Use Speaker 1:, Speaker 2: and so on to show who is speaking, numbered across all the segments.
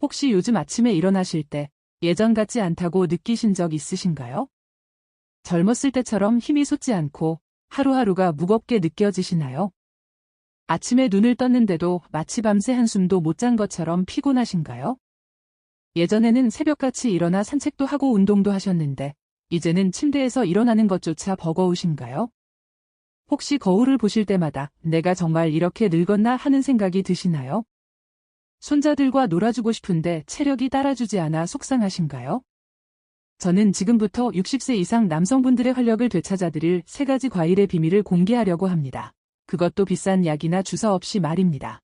Speaker 1: 혹시 요즘 아침에 일어나실 때 예전 같지 않다고 느끼신 적 있으신가요? 젊었을 때처럼 힘이 솟지 않고 하루하루가 무겁게 느껴지시나요? 아침에 눈을 떴는데도 마치 밤새 한숨도 못 잔 것처럼 피곤하신가요? 예전에는 새벽같이 일어나 산책도 하고 운동도 하셨는데 이제는 침대에서 일어나는 것조차 버거우신가요? 혹시 거울을 보실 때마다 내가 정말 이렇게 늙었나 하는 생각이 드시나요? 손자들과 놀아주고 싶은데 체력이 따라주지 않아 속상하신가요? 저는 지금부터 60세 이상 남성분들의 활력을 되찾아드릴 세 가지 과일의 비밀을 공개하려고 합니다. 그것도 비싼 약이나 주사 없이 말입니다.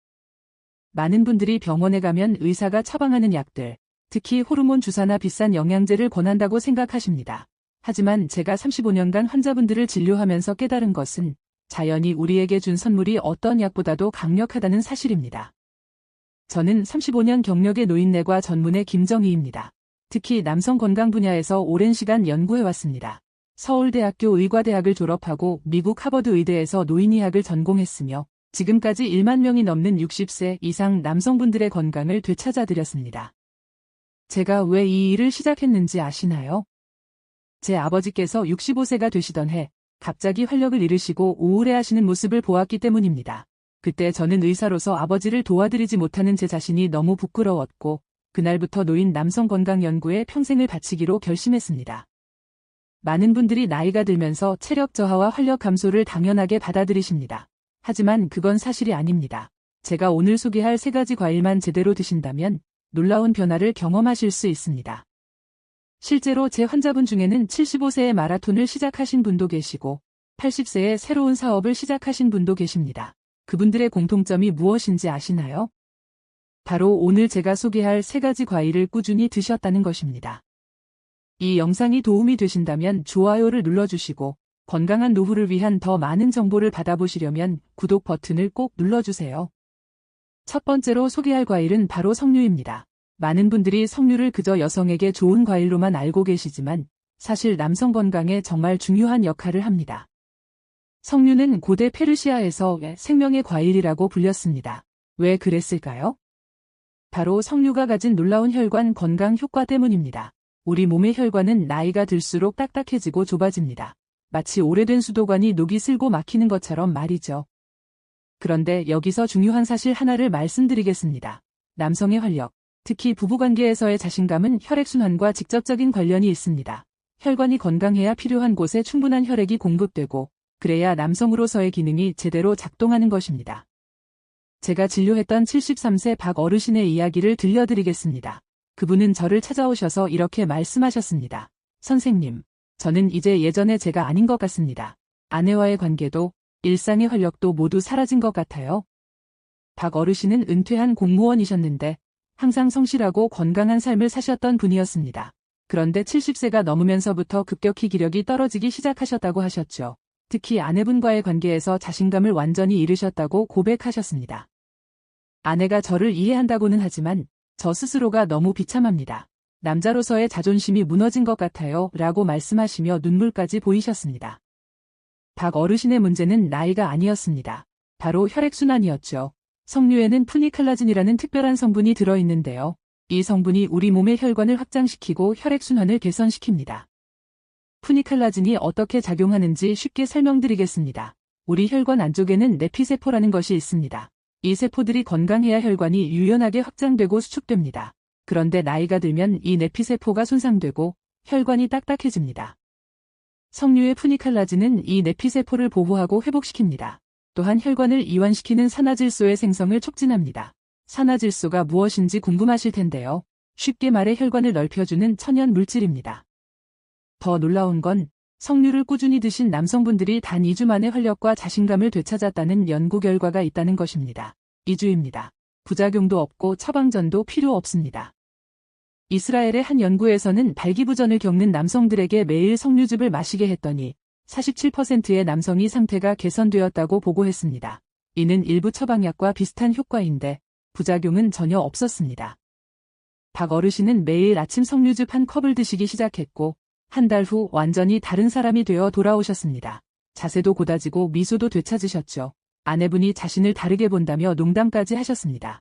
Speaker 1: 많은 분들이 병원에 가면 의사가 처방하는 약들, 특히 호르몬 주사나 비싼 영양제를 권한다고 생각하십니다. 하지만 제가 35년간 환자분들을 진료하면서 깨달은 것은 자연이 우리에게 준 선물이 어떤 약보다도 강력하다는 사실입니다. 저는 35년 경력의 노인내과 전문의 김정희입니다. 특히 남성 건강 분야에서 오랜 시간 연구해왔습니다. 서울대학교 의과대학을 졸업하고 미국 하버드 의대에서 노인의학을 전공했으며 지금까지 1만 명이 넘는 60세 이상 남성분들의 건강을 되찾아드렸습니다. 제가 왜 이 일을 시작했는지 아시나요? 제 아버지께서 65세가 되시던 해 갑자기 활력을 잃으시고 우울해하시는 모습을 보았기 때문입니다. 그때 저는 의사로서 아버지를 도와드리지 못하는 제 자신이 너무 부끄러웠고 그날부터 노인 남성 건강 연구에 평생을 바치기로 결심했습니다. 많은 분들이 나이가 들면서 체력 저하와 활력 감소를 당연하게 받아들이십니다. 하지만 그건 사실이 아닙니다. 제가 오늘 소개할 세 가지 과일만 제대로 드신다면 놀라운 변화를 경험하실 수 있습니다. 실제로 제 환자분 중에는 75세에 마라톤을 시작하신 분도 계시고 80세에 새로운 사업을 시작하신 분도 계십니다. 그분들의 공통점이 무엇인지 아시나요? 바로 오늘 제가 소개할 세 가지 과일을 꾸준히 드셨다는 것입니다. 이 영상이 도움이 되신다면 좋아요를 눌러주시고 건강한 노후를 위한 더 많은 정보를 받아보시려면 구독 버튼을 꼭 눌러주세요. 첫 번째로 소개할 과일은 바로 석류입니다. 많은 분들이 석류를 그저 여성에게 좋은 과일로만 알고 계시지만 사실 남성 건강에 정말 중요한 역할을 합니다. 석류는 고대 페르시아에서 생명의 과일이라고 불렸습니다. 왜 그랬을까요? 바로 석류가 가진 놀라운 혈관 건강 효과 때문입니다. 우리 몸의 혈관은 나이가 들수록 딱딱해지고 좁아집니다. 마치 오래된 수도관이 녹이 슬고 막히는 것처럼 말이죠. 그런데 여기서 중요한 사실 하나를 말씀드리겠습니다. 남성의 활력, 특히 부부관계에서의 자신감은 혈액순환과 직접적인 관련이 있습니다. 혈관이 건강해야 필요한 곳에 충분한 혈액이 공급되고 그래야 남성으로서의 기능이 제대로 작동하는 것입니다. 제가 진료했던 73세 박 어르신의 이야기를 들려드리겠습니다. 그분은 저를 찾아오셔서 이렇게 말씀하셨습니다. 선생님, 저는 이제 예전에 제가 아닌 것 같습니다. 아내와의 관계도 일상의 활력도 모두 사라진 것 같아요. 박 어르신은 은퇴한 공무원이셨는데 항상 성실하고 건강한 삶을 사셨던 분이었습니다. 그런데 70세가 넘으면서부터 급격히 기력이 떨어지기 시작하셨다고 하셨죠. 특히 아내분과의 관계에서 자신감을 완전히 잃으셨다고 고백하셨습니다. 아내가 저를 이해한다고는 하지만 저 스스로가 너무 비참합니다. 남자로서의 자존심이 무너진 것 같아요 라고 말씀하시며 눈물까지 보이셨습니다. 박 어르신의 문제는 나이가 아니었습니다. 바로 혈액순환이었죠. 석류에는 푸니칼라진이라는 특별한 성분이 들어있는데요. 이 성분이 우리 몸의 혈관을 확장시키고 혈액순환을 개선시킵니다. 푸니칼라진이 어떻게 작용하는지 쉽게 설명드리겠습니다. 우리 혈관 안쪽에는 내피세포라는 것이 있습니다. 이 세포들이 건강해야 혈관이 유연하게 확장되고 수축됩니다. 그런데 나이가 들면 이 내피세포가 손상되고 혈관이 딱딱해집니다. 석류의 푸니칼라진은 이 내피세포를 보호하고 회복시킵니다. 또한 혈관을 이완시키는 산화질소의 생성을 촉진합니다. 산화질소가 무엇인지 궁금하실 텐데요. 쉽게 말해 혈관을 넓혀주는 천연 물질입니다. 더 놀라운 건 석류를 꾸준히 드신 남성분들이 단 2주 만에 활력과 자신감을 되찾았다는 연구 결과가 있다는 것입니다. 2주입니다. 부작용도 없고 처방전도 필요 없습니다. 이스라엘의 한 연구에서는 발기부전을 겪는 남성들에게 매일 석류즙을 마시게 했더니 47%의 남성이 상태가 개선되었다고 보고했습니다. 이는 일부 처방약과 비슷한 효과인데 부작용은 전혀 없었습니다. 박 어르신은 매일 아침 석류즙 한 컵을 드시기 시작했고 한 달 후 완전히 다른 사람이 되어 돌아오셨습니다. 자세도 고다지고 미소도 되찾으셨죠. 아내분이 자신을 다르게 본다며 농담까지 하셨습니다.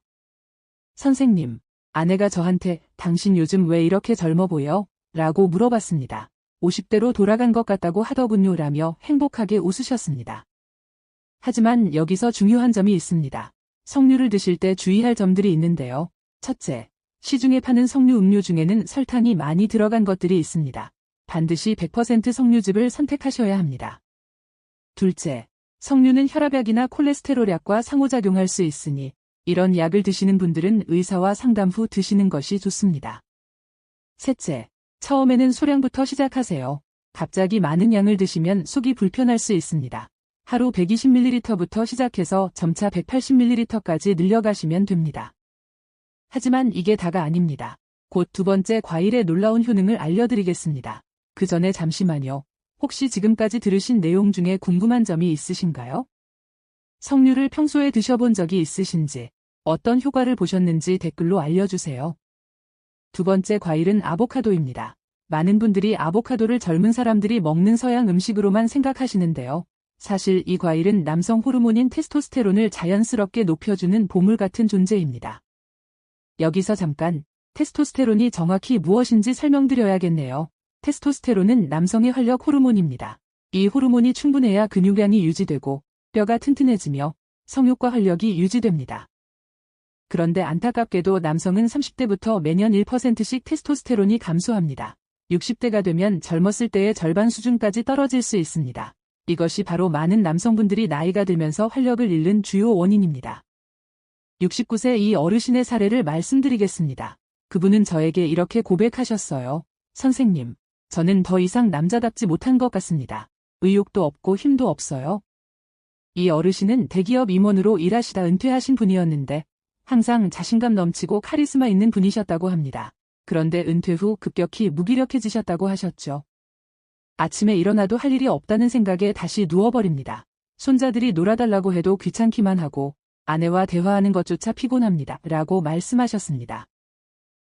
Speaker 1: 선생님, 아내가 저한테 당신 요즘 왜 이렇게 젊어 보여? 라고 물어봤습니다. 50대로 돌아간 것 같다고 하더군요 라며 행복하게 웃으셨습니다. 하지만 여기서 중요한 점이 있습니다. 석류를 드실 때 주의할 점들이 있는데요. 첫째, 시중에 파는 석류 음료 중에는 설탕이 많이 들어간 것들이 있습니다. 반드시 100% 석류즙을 선택하셔야 합니다. 둘째, 석류는 혈압약이나 콜레스테롤약과 상호작용할 수 있으니 이런 약을 드시는 분들은 의사와 상담 후 드시는 것이 좋습니다. 셋째, 처음에는 소량부터 시작하세요. 갑자기 많은 양을 드시면 속이 불편할 수 있습니다. 하루 120ml부터 시작해서 점차 180ml까지 늘려가시면 됩니다. 하지만 이게 다가 아닙니다. 곧 두 번째 과일의 놀라운 효능을 알려드리겠습니다. 그 전에 잠시만요. 혹시 지금까지 들으신 내용 중에 궁금한 점이 있으신가요? 석류를 평소에 드셔본 적이 있으신지, 어떤 효과를 보셨는지 댓글로 알려주세요. 두 번째 과일은 아보카도입니다. 많은 분들이 아보카도를 젊은 사람들이 먹는 서양 음식으로만 생각하시는데요. 사실 이 과일은 남성 호르몬인 테스토스테론을 자연스럽게 높여주는 보물 같은 존재입니다. 여기서 잠깐 테스토스테론이 정확히 무엇인지 설명드려야겠네요. 테스토스테론은 남성의 활력 호르몬입니다. 이 호르몬이 충분해야 근육량이 유지되고 뼈가 튼튼해지며 성욕과 활력이 유지됩니다. 그런데 안타깝게도 남성은 30대부터 매년 1%씩 테스토스테론이 감소합니다. 60대가 되면 젊었을 때의 절반 수준까지 떨어질 수 있습니다. 이것이 바로 많은 남성분들이 나이가 들면서 활력을 잃는 주요 원인입니다. 69세 이 어르신의 사례를 말씀드리겠습니다. 그분은 저에게 이렇게 고백하셨어요. 선생님, 저는 더 이상 남자답지 못한 것 같습니다. 의욕도 없고 힘도 없어요. 이 어르신은 대기업 임원으로 일하시다 은퇴하신 분이었는데 항상 자신감 넘치고 카리스마 있는 분이셨다고 합니다. 그런데 은퇴 후 급격히 무기력해지셨다고 하셨죠. 아침에 일어나도 할 일이 없다는 생각에 다시 누워버립니다. 손자들이 놀아달라고 해도 귀찮기만 하고 아내와 대화하는 것조차 피곤합니다. 라고 말씀하셨습니다.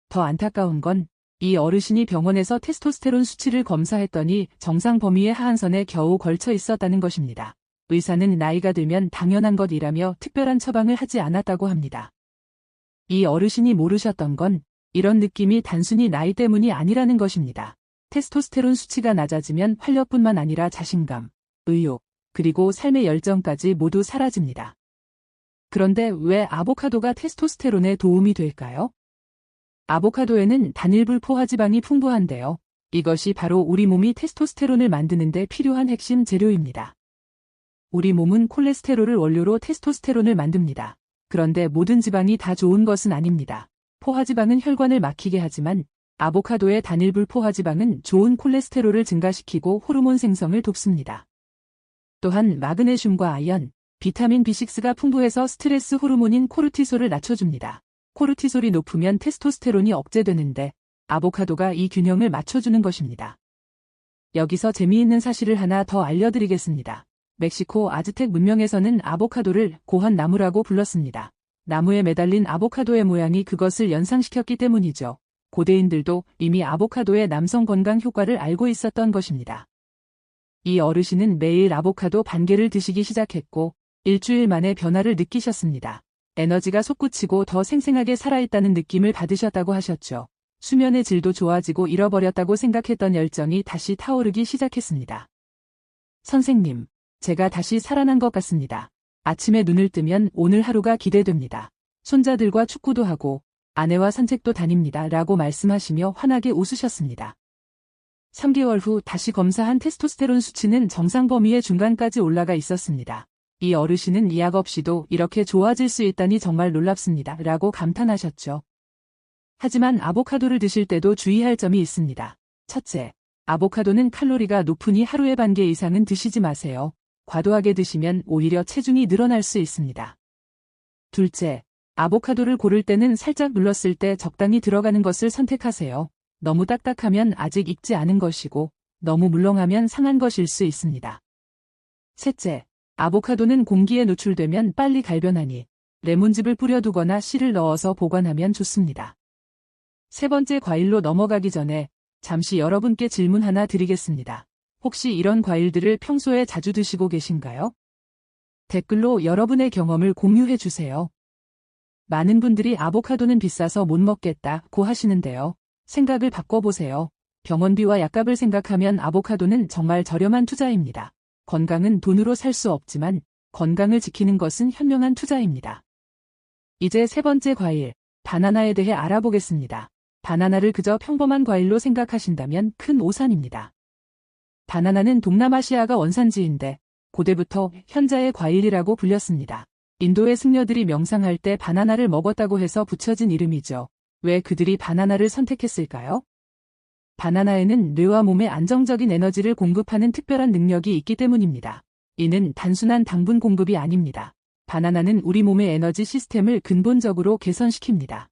Speaker 1: 더 안타까운 건 이 어르신이 병원에서 테스토스테론 수치를 검사했더니 정상 범위의 하한선에 겨우 걸쳐 있었다는 것입니다. 의사는 나이가 들면 당연한 것이라며 특별한 처방을 하지 않았다고 합니다. 이 어르신이 모르셨던 건 이런 느낌이 단순히 나이 때문이 아니라는 것입니다. 테스토스테론 수치가 낮아지면 활력뿐만 아니라 자신감, 의욕, 그리고 삶의 열정까지 모두 사라집니다. 그런데 왜 아보카도가 테스토스테론에 도움이 될까요? 아보카도에는 단일불 포 화지방이 풍부한데요. 이것이 바로 우리 몸이 테스토스테론을 만드는 데 필요한 핵심 재료입니다. 우리 몸은 콜레스테롤을 원료로 테스토스테론을 만듭니다. 그런데 모든 지방이 다 좋은 것은 아닙니다. 포화지방은 혈관을 막히게 하지만 아보카도의 단일불 포화지방은 좋은 콜레스테롤을 증가시키고 호르몬 생성을 돕습니다. 또한 마그네슘과 아연, 비타민 B6가 풍부해서 스트레스 호르몬인 코르티솔을 낮춰줍니다. 코르티솔이 높으면 테스토스테론이 억제되는데 아보카도가 이 균형을 맞춰주는 것입니다. 여기서 재미있는 사실을 하나 더 알려드리겠습니다. 멕시코 아즈텍 문명에서는 아보카도를 고한 나무라고 불렀습니다. 나무에 매달린 아보카도의 모양이 그것을 연상시켰기 때문이죠. 고대인들도 이미 아보카도의 남성 건강 효과를 알고 있었던 것입니다. 이 어르신은 매일 아보카도 반 개를 드시기 시작했고 일주일 만에 변화를 느끼셨습니다. 에너지가 솟구치고 더 생생하게 살아있다는 느낌을 받으셨다고 하셨죠. 수면의 질도 좋아지고 잃어버렸다고 생각했던 열정이 다시 타오르기 시작했습니다. 선생님, 제가 다시 살아난 것 같습니다. 아침에 눈을 뜨면 오늘 하루가 기대됩니다. 손자들과 축구도 하고 아내와 산책도 다닙니다. 라고 말씀하시며 환하게 웃으셨습니다. 3개월 후 다시 검사한 테스토스테론 수치는 정상 범위의 중간까지 올라가 있었습니다. 이 어르신은 약 없이도 이렇게 좋아질 수 있다니 정말 놀랍습니다. 라고 감탄하셨죠. 하지만 아보카도를 드실 때도 주의할 점이 있습니다. 첫째, 아보카도는 칼로리가 높으니 하루에 반 개 이상은 드시지 마세요. 과도하게 드시면 오히려 체중이 늘어날 수 있습니다. 둘째, 아보카도를 고를 때는 살짝 눌렀을 때 적당히 들어가는 것을 선택하세요. 너무 딱딱하면 아직 익지 않은 것이고 너무 물렁하면 상한 것일 수 있습니다. 셋째, 아보카도는 공기에 노출되면 빨리 갈변하니 레몬즙을 뿌려두거나 씨를 넣어서 보관하면 좋습니다. 세 번째 과일로 넘어가기 전에 잠시 여러분께 질문 하나 드리겠습니다. 혹시 이런 과일들을 평소에 자주 드시고 계신가요? 댓글로 여러분의 경험을 공유해 주세요. 많은 분들이 아보카도는 비싸서 못 먹겠다고 하시는데요. 생각을 바꿔보세요. 병원비와 약값을 생각하면 아보카도는 정말 저렴한 투자입니다. 건강은 돈으로 살 수 없지만 건강을 지키는 것은 현명한 투자입니다. 이제 세 번째 과일, 바나나에 대해 알아보겠습니다. 바나나를 그저 평범한 과일로 생각하신다면 큰 오산입니다. 바나나는 동남아시아가 원산지인데 고대부터 현자의 과일이라고 불렸습니다. 인도의 승려들이 명상할 때 바나나를 먹었다고 해서 붙여진 이름이죠. 왜 그들이 바나나를 선택했을까요? 바나나에는 뇌와 몸에 안정적인 에너지를 공급하는 특별한 능력이 있기 때문입니다. 이는 단순한 당분 공급이 아닙니다. 바나나는 우리 몸의 에너지 시스템을 근본적으로 개선시킵니다.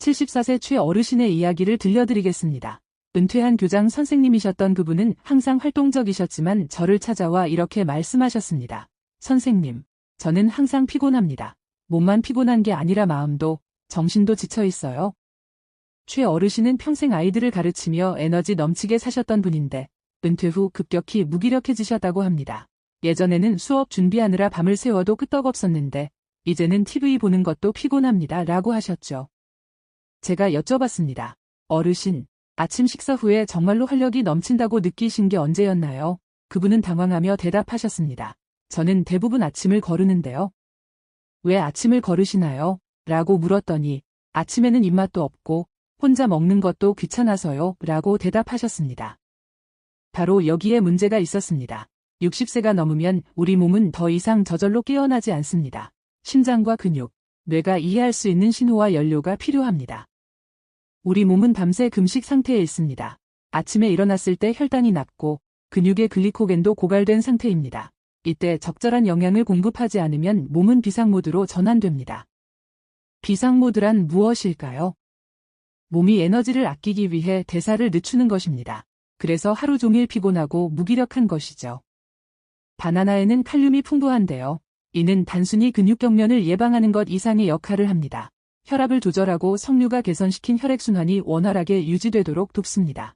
Speaker 1: 74세 최 어르신의 이야기를 들려드리겠습니다. 은퇴한 교장 선생님이셨던 그분은 항상 활동적이셨지만 저를 찾아와 이렇게 말씀하셨습니다. 선생님, 저는 항상 피곤합니다. 몸만 피곤한 게 아니라 마음도, 정신도 지쳐 있어요. 최 어르신은 평생 아이들을 가르치며 에너지 넘치게 사셨던 분인데, 은퇴 후 급격히 무기력해지셨다고 합니다. 예전에는 수업 준비하느라 밤을 새워도 끄떡없었는데, 이제는 TV 보는 것도 피곤합니다. 라고 하셨죠. 제가 여쭤봤습니다. 어르신, 아침 식사 후에 정말로 활력이 넘친다고 느끼신 게 언제였나요? 그분은 당황하며 대답하셨습니다. 저는 대부분 아침을 거르는데요. 왜 아침을 거르시나요? 라고 물었더니 아침에는 입맛도 없고 혼자 먹는 것도 귀찮아서요. 라고 대답하셨습니다. 바로 여기에 문제가 있었습니다. 60세가 넘으면 우리 몸은 더 이상 저절로 깨어나지 않습니다. 심장과 근육, 뇌가 이해할 수 있는 신호와 연료가 필요합니다. 우리 몸은 밤새 금식 상태에 있습니다. 아침에 일어났을 때 혈당이 낮고 근육의 글리코겐도 고갈된 상태입니다. 이때 적절한 영양을 공급하지 않으면 몸은 비상모드로 전환됩니다. 비상모드란 무엇일까요? 몸이 에너지를 아끼기 위해 대사를 늦추는 것입니다. 그래서 하루 종일 피곤하고 무기력한 것이죠. 바나나에는 칼륨이 풍부한데요. 이는 단순히 근육 경련을 예방하는 것 이상의 역할을 합니다. 혈압을 조절하고 석류가 개선시킨 혈액순환이 원활하게 유지되도록 돕습니다.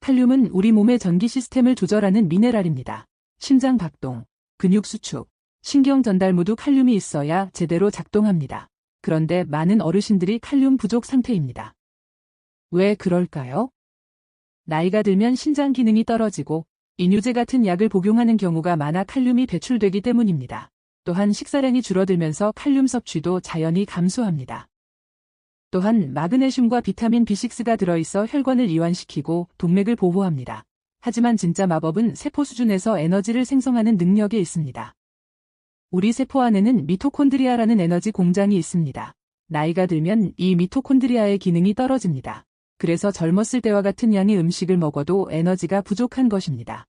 Speaker 1: 칼륨은 우리 몸의 전기 시스템을 조절하는 미네랄입니다. 심장 박동, 근육 수축, 신경 전달 모두 칼륨이 있어야 제대로 작동합니다. 그런데 많은 어르신들이 칼륨 부족 상태입니다. 왜 그럴까요? 나이가 들면 신장 기능이 떨어지고 이뇨제 같은 약을 복용하는 경우가 많아 칼륨이 배출되기 때문입니다. 또한 식사량이 줄어들면서 칼륨 섭취도 자연히 감소합니다. 또한 마그네슘과 비타민 B6가 들어있어 혈관을 이완시키고 동맥을 보호합니다. 하지만 진짜 마법은 세포 수준에서 에너지를 생성하는 능력에 있습니다. 우리 세포 안에는 미토콘드리아라는 에너지 공장이 있습니다. 나이가 들면 이 미토콘드리아의 기능이 떨어집니다. 그래서 젊었을 때와 같은 양의 음식을 먹어도 에너지가 부족한 것입니다.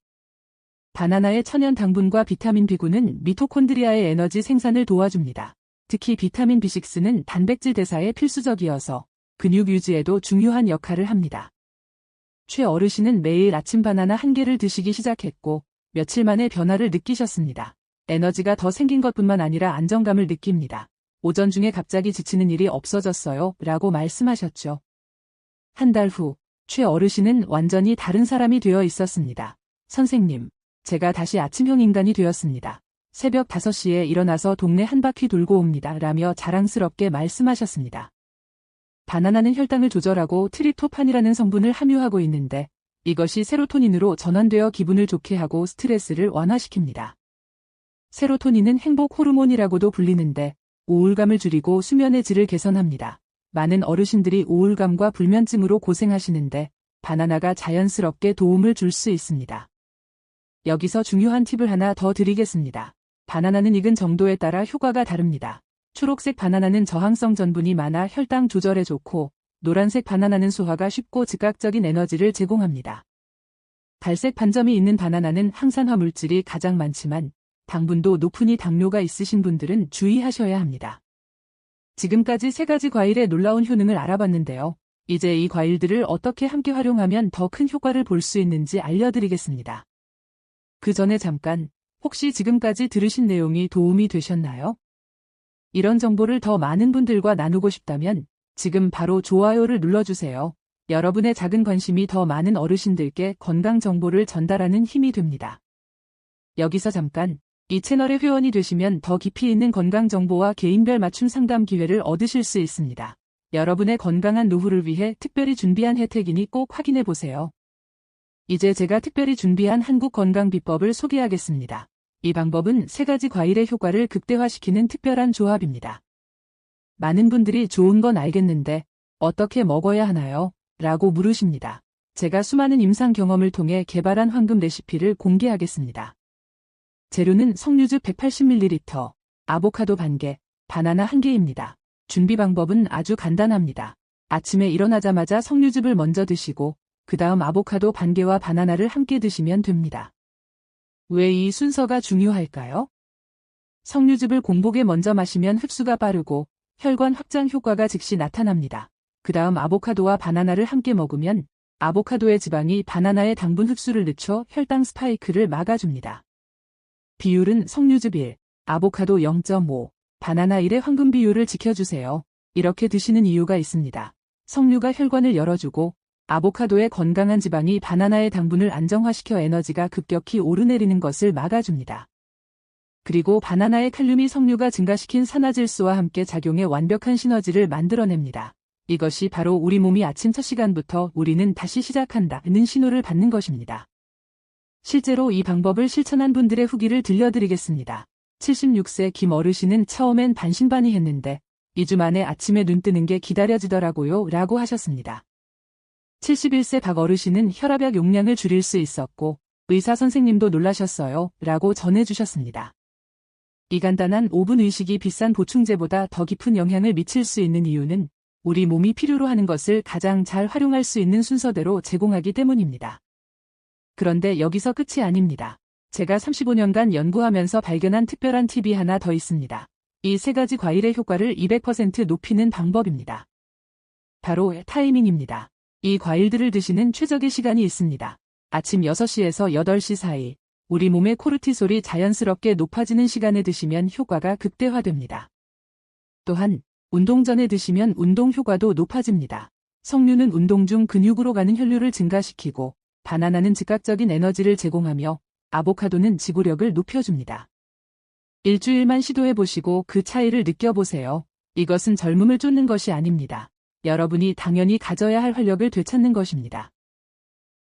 Speaker 1: 바나나의 천연 당분과 비타민 B9는 미토콘드리아의 에너지 생산을 도와줍니다. 특히 비타민 B6는 단백질 대사에 필수적이어서 근육 유지에도 중요한 역할을 합니다. 최 어르신은 매일 아침 바나나 한 개를 드시기 시작했고 며칠 만에 변화를 느끼셨습니다. 에너지가 더 생긴 것뿐만 아니라 안정감을 느낍니다. 오전 중에 갑자기 지치는 일이 없어졌어요. 라고 말씀하셨죠. 한 달 후, 최 어르신은 완전히 다른 사람이 되어 있었습니다. 선생님, 제가 다시 아침형 인간이 되었습니다. 새벽 5시에 일어나서 동네 한 바퀴 돌고 옵니다. 라며 자랑스럽게 말씀하셨습니다. 바나나는 혈당을 조절하고 트리토판이라는 성분을 함유하고 있는데 이것이 세로토닌으로 전환되어 기분을 좋게 하고 스트레스를 완화시킵니다. 세로토닌은 행복 호르몬이라고도 불리는데 우울감을 줄이고 수면의 질을 개선합니다. 많은 어르신들이 우울감과 불면증으로 고생하시는데 바나나가 자연스럽게 도움을 줄 수 있습니다. 여기서 중요한 팁을 하나 더 드리겠습니다. 바나나는 익은 정도에 따라 효과가 다릅니다. 초록색 바나나는 저항성 전분이 많아 혈당 조절에 좋고 노란색 바나나는 소화가 쉽고 즉각적인 에너지를 제공합니다. 갈색 반점이 있는 바나나는 항산화 물질이 가장 많지만 당분도 높으니 당뇨가 있으신 분들은 주의하셔야 합니다. 지금까지 세 가지 과일의 놀라운 효능을 알아봤는데요. 이제 이 과일들을 어떻게 함께 활용하면 더 큰 효과를 볼 수 있는지 알려드리겠습니다. 그 전에 잠깐, 혹시 지금까지 들으신 내용이 도움이 되셨나요? 이런 정보를 더 많은 분들과 나누고 싶다면 지금 바로 좋아요를 눌러주세요. 여러분의 작은 관심이 더 많은 어르신들께 건강 정보를 전달하는 힘이 됩니다. 여기서 잠깐, 이 채널의 회원이 되시면 더 깊이 있는 건강 정보와 개인별 맞춤 상담 기회를 얻으실 수 있습니다. 여러분의 건강한 노후를 위해 특별히 준비한 혜택이니 꼭 확인해 보세요. 이제 제가 특별히 준비한 한국 건강 비법을 소개하겠습니다. 이 방법은 세 가지 과일의 효과를 극대화시키는 특별한 조합입니다. 많은 분들이 좋은 건 알겠는데 어떻게 먹어야 하나요? 라고 물으십니다. 제가 수많은 임상 경험을 통해 개발한 황금 레시피를 공개하겠습니다. 재료는 석류즙 180ml, 아보카도 반개, 바나나 1개입니다. 준비 방법은 아주 간단합니다. 아침에 일어나자마자 석류즙을 먼저 드시고 그 다음 아보카도 반개와 바나나를 함께 드시면 됩니다. 왜 이 순서가 중요할까요? 석류즙을 공복에 먼저 마시면 흡수가 빠르고 혈관 확장 효과가 즉시 나타납니다. 그 다음 아보카도와 바나나를 함께 먹으면 아보카도의 지방이 바나나의 당분 흡수를 늦춰 혈당 스파이크를 막아줍니다. 비율은 석류즙 1, 아보카도 0.5, 바나나 1의 황금 비율을 지켜주세요. 이렇게 드시는 이유가 있습니다. 석류가 혈관을 열어주고 아보카도의 건강한 지방이 바나나의 당분을 안정화시켜 에너지가 급격히 오르내리는 것을 막아줍니다. 그리고 바나나의 칼륨이 석류가 증가시킨 산화질소와 함께 작용해 완벽한 시너지를 만들어냅니다. 이것이 바로 우리 몸이 아침 첫 시간부터 우리는 다시 시작한다는 신호를 받는 것입니다. 실제로 이 방법을 실천한 분들의 후기를 들려드리겠습니다. 76세 김 어르신은 처음엔 반신반의했는데 2주 만에 아침에 눈 뜨는 게 기다려지더라고요 라고 하셨습니다. 71세 박 어르신은 혈압약 용량을 줄일 수 있었고 의사 선생님도 놀라셨어요 라고 전해주셨습니다. 이 간단한 5분 의식이 비싼 보충제보다 더 깊은 영향을 미칠 수 있는 이유는 우리 몸이 필요로 하는 것을 가장 잘 활용할 수 있는 순서대로 제공하기 때문입니다. 그런데 여기서 끝이 아닙니다. 제가 35년간 연구하면서 발견한 특별한 팁이 하나 더 있습니다. 이 세 가지 과일의 효과를 200% 높이는 방법입니다. 바로 타이밍입니다. 이 과일들을 드시는 최적의 시간이 있습니다. 아침 6시에서 8시 사이 우리 몸의 코르티솔이 자연스럽게 높아지는 시간에 드시면 효과가 극대화됩니다. 또한 운동 전에 드시면 운동 효과도 높아집니다. 석류는 운동 중 근육으로 가는 혈류를 증가시키고 바나나는 즉각적인 에너지를 제공하며 아보카도는 지구력을 높여줍니다. 일주일만 시도해 보시고 그 차이를 느껴보세요. 이것은 젊음을 쫓는 것이 아닙니다. 여러분이 당연히 가져야 할 활력을 되찾는 것입니다.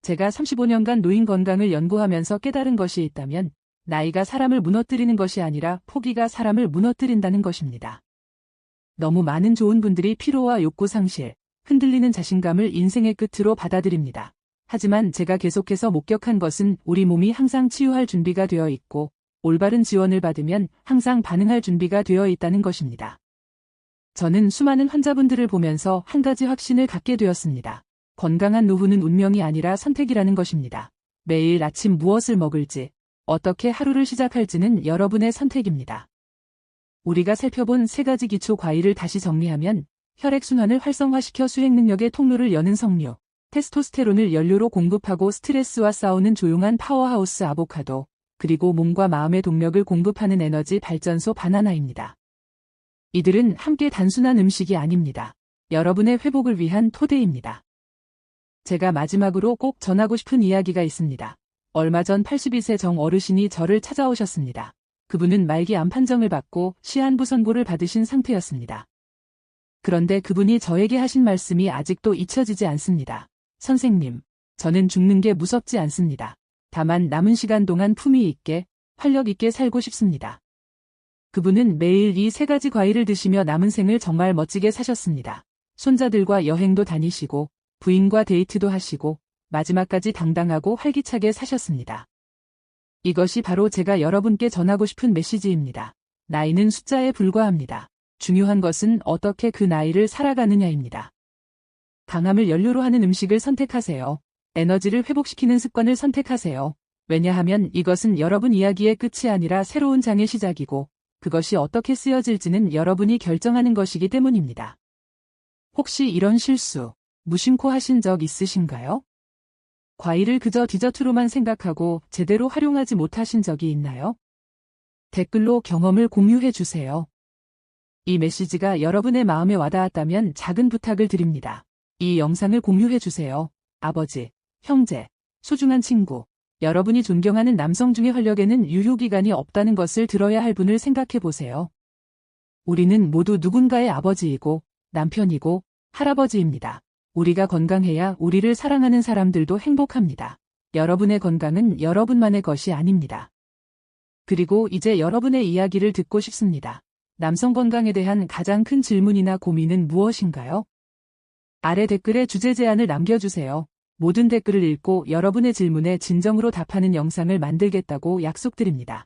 Speaker 1: 제가 35년간 노인 건강을 연구하면서 깨달은 것이 있다면 나이가 사람을 무너뜨리는 것이 아니라 포기가 사람을 무너뜨린다는 것입니다. 너무 많은 좋은 분들이 피로와 욕구 상실, 흔들리는 자신감을 인생의 끝으로 받아들입니다. 하지만 제가 계속해서 목격한 것은 우리 몸이 항상 치유할 준비가 되어 있고 올바른 지원을 받으면 항상 반응할 준비가 되어 있다는 것입니다. 저는 수많은 환자분들을 보면서 한 가지 확신을 갖게 되었습니다. 건강한 노후는 운명이 아니라 선택이라는 것입니다. 매일 아침 무엇을 먹을지, 어떻게 하루를 시작할지는 여러분의 선택입니다. 우리가 살펴본 세 가지 기초 과일을 다시 정리하면 혈액순환을 활성화시켜 수행 능력의 통로를 여는 석류, 테스토스테론을 연료로 공급하고 스트레스와 싸우는 조용한 파워하우스 아보카도, 그리고 몸과 마음의 동력을 공급하는 에너지 발전소 바나나입니다. 이들은 함께 단순한 음식이 아닙니다. 여러분의 회복을 위한 토대입니다. 제가 마지막으로 꼭 전하고 싶은 이야기가 있습니다. 얼마 전 82세 정 어르신이 저를 찾아오셨습니다. 그분은 말기 암 판정을 받고 시한부 선고를 받으신 상태였습니다. 그런데 그분이 저에게 하신 말씀이 아직도 잊혀지지 않습니다. 선생님, 저는 죽는 게 무섭지 않습니다. 다만 남은 시간 동안 품위 있게, 활력 있게 살고 싶습니다. 그분은 매일 이 세 가지 과일을 드시며 남은 생을 정말 멋지게 사셨습니다. 손자들과 여행도 다니시고, 부인과 데이트도 하시고, 마지막까지 당당하고 활기차게 사셨습니다. 이것이 바로 제가 여러분께 전하고 싶은 메시지입니다. 나이는 숫자에 불과합니다. 중요한 것은 어떻게 그 나이를 살아가느냐입니다. 강함을 연료로 하는 음식을 선택하세요. 에너지를 회복시키는 습관을 선택하세요. 왜냐하면 이것은 여러분 이야기의 끝이 아니라 새로운 장의 시작이고 그것이 어떻게 쓰여질지는 여러분이 결정하는 것이기 때문입니다. 혹시 이런 실수, 무심코 하신 적 있으신가요? 과일을 그저 디저트로만 생각하고 제대로 활용하지 못하신 적이 있나요? 댓글로 경험을 공유해 주세요. 이 메시지가 여러분의 마음에 와닿았다면 작은 부탁을 드립니다. 이 영상을 공유해 주세요. 아버지, 형제, 소중한 친구, 여러분이 존경하는 남성 중의 활력에는 유효기간이 없다는 것을 들어야 할 분을 생각해 보세요. 우리는 모두 누군가의 아버지이고 남편이고 할아버지입니다. 우리가 건강해야 우리를 사랑하는 사람들도 행복합니다. 여러분의 건강은 여러분만의 것이 아닙니다. 그리고 이제 여러분의 이야기를 듣고 싶습니다. 남성 건강에 대한 가장 큰 질문이나 고민은 무엇인가요? 아래 댓글에 주제 제안을 남겨주세요. 모든 댓글을 읽고 여러분의 질문에 진정으로 답하는 영상을 만들겠다고 약속드립니다.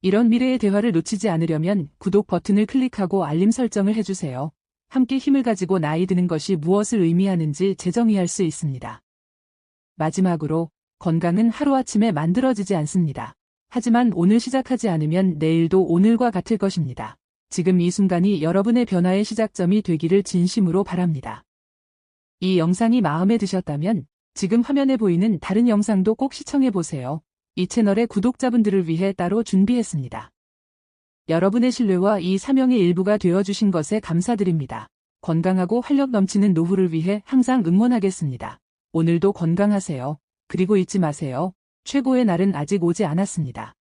Speaker 1: 이런 미래의 대화를 놓치지 않으려면 구독 버튼을 클릭하고 알림 설정을 해주세요. 함께 힘을 가지고 나이 드는 것이 무엇을 의미하는지 재정의할 수 있습니다. 마지막으로 건강은 하루아침에 만들어지지 않습니다. 하지만 오늘 시작하지 않으면 내일도 오늘과 같을 것입니다. 지금 이 순간이 여러분의 변화의 시작점이 되기를 진심으로 바랍니다. 이 영상이 마음에 드셨다면 지금 화면에 보이는 다른 영상도 꼭 시청해 보세요. 이 채널의 구독자분들을 위해 따로 준비했습니다. 여러분의 신뢰와 이 사명의 일부가 되어주신 것에 감사드립니다. 건강하고 활력 넘치는 노후를 위해 항상 응원하겠습니다. 오늘도 건강하세요. 그리고 잊지 마세요. 최고의 날은 아직 오지 않았습니다.